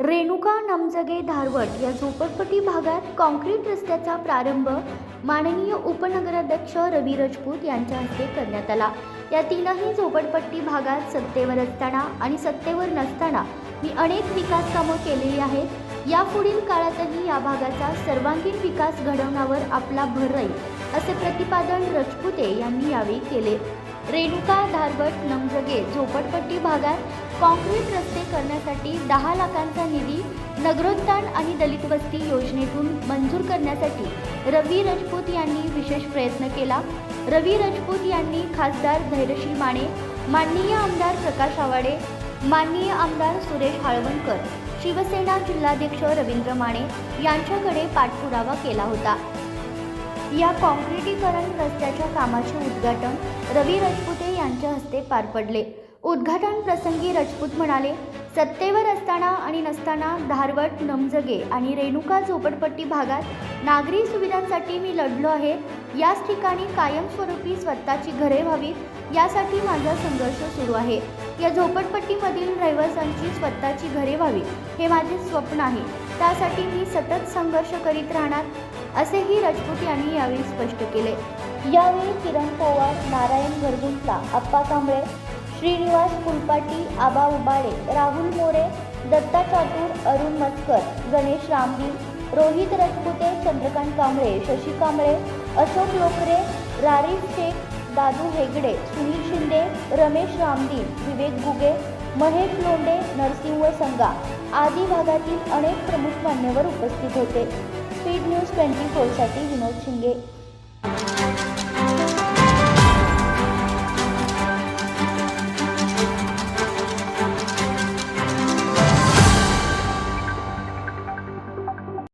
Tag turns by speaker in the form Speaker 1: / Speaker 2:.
Speaker 1: रेणुका नमजगे धारवट या झोपडपट्टी भागात काँक्रीट रस्त्याचा प्रारंभ माननीय उपनगराध्यक्ष रवी राजपूत यांच्या हस्ते करण्यात आला. या तीनही झोपडपट्टी भागात सत्तेवर असताना आणि सत्तेवर नसताना मी अनेक विकास कामं केलेली आहेत. यापुढील काळातही या भागाचा सर्वांगीण विकास घडवण्यावर आपला भर राहील असे प्रतिपादन राजपुते यांनी यावेळी केले. रेणुका धारवट नमजगे झोपडपट्टी भागात काँक्रीट रस्ते करण्यासाठी दहा लाखांचा निधी नगरोत्थान आणि दलित वस्ती योजनेतून मंजूर करण्यासाठी रवी राजपूत यांनी विशेष प्रयत्न केला. रवी राजपूत यांनी खासदार धैर्यशील माने माननीय आमदार प्रकाश आवाडे माननीय आमदार सुरेश हाळवणकर शिवसेना जिल्हाध्यक्ष रवींद्र माने यांच्याकडे पाठपुरावा केला होता. या काँक्रिटीकरण रस्त्याच्या कामाचे उद्घाटन रवी राजपुते यांच्या हस्ते पार पडले. उद्घाटन प्रसंगी राजपूत म्हणाले सत्तेवर असताना आणि नसताना धारवट नमजगे आणि रेणुका झोपडपट्टी भागात नागरी सुविधांसाठी मी लढलो आहे. याच ठिकाणी कायमस्वरूपी स्वतःची घरे व्हावीत यासाठी माझा संघर्ष सुरू आहे. या झोपडपट्टीमधील रहिवाशांची स्वतःची घरे व्हावीत हे माझे स्वप्न आहे. त्यासाठी मी सतत संघर्ष करीत राहणार असेही राजपूत यांनी यावेळी स्पष्ट केले. यावेळी किरण पवार नारायण गरगुंटला आप्पा कांबळे श्रीनिवास फुलपाटी आबा उबाळे राहुल मोरे दत्ता चातूर अरुण मस्कर गणेश रामगिर रोहित रजपुते चंद्रकांत कांबळे शशी कांबळे अशोक लोकरे रारिफ शेख दादू हेगडे सुनील शिंदे रमेश रामदीन विवेक गुगे महेश लोंडे नरसिंह संगा आदी भागातील अनेक प्रमुख मान्यवर उपस्थित होते. स्पीड न्यूज ट्वेंटी फोरसाठी विनोद शिंगे.